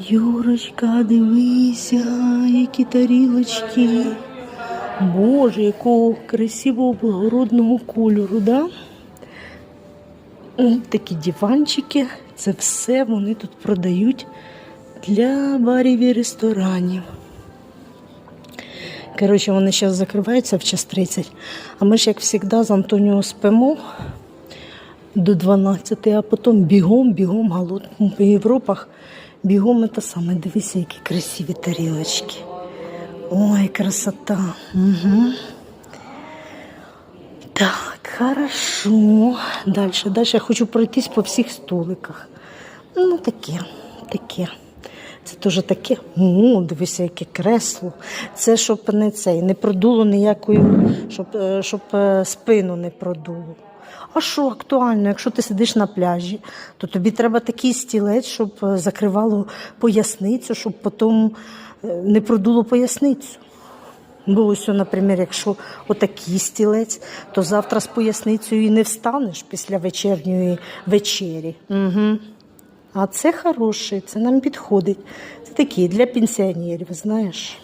Юрочка, дивися, які тарілочки. Боже, якого красивого благородного кольору, да? Такі диванчики. Це все вони тут продають для барів і ресторанів. Коротше, вони зараз закриваються в час 30. А ми ж, як завжди, з Антоніо спимо до 12, а потім бігом, бігом, голодним по Європах. Бігом це саме. Дивися, які красиві тарілочки. Ой, красота. Угу. Так, хорошо. Дальше, дальше я хочу пройтись по всіх столиках. Ну, таке, таке. Це теж таке. О, дивися, яке кресло. Це щоб не цей, не продуло ніякою, щоб, е, щоб е, спину не продуло. А що актуально, якщо ти сидиш на пляжі, то тобі треба такий стілець, щоб е, закривало поясницю, щоб потім не продуло поясницю. Бо ось, наприклад, якщо отакий стілець, то завтра з поясницею і не встанеш після вечірньої вечері. Угу. А це хороший, це нам підходить. Це такий для пенсіонерів, знаєш.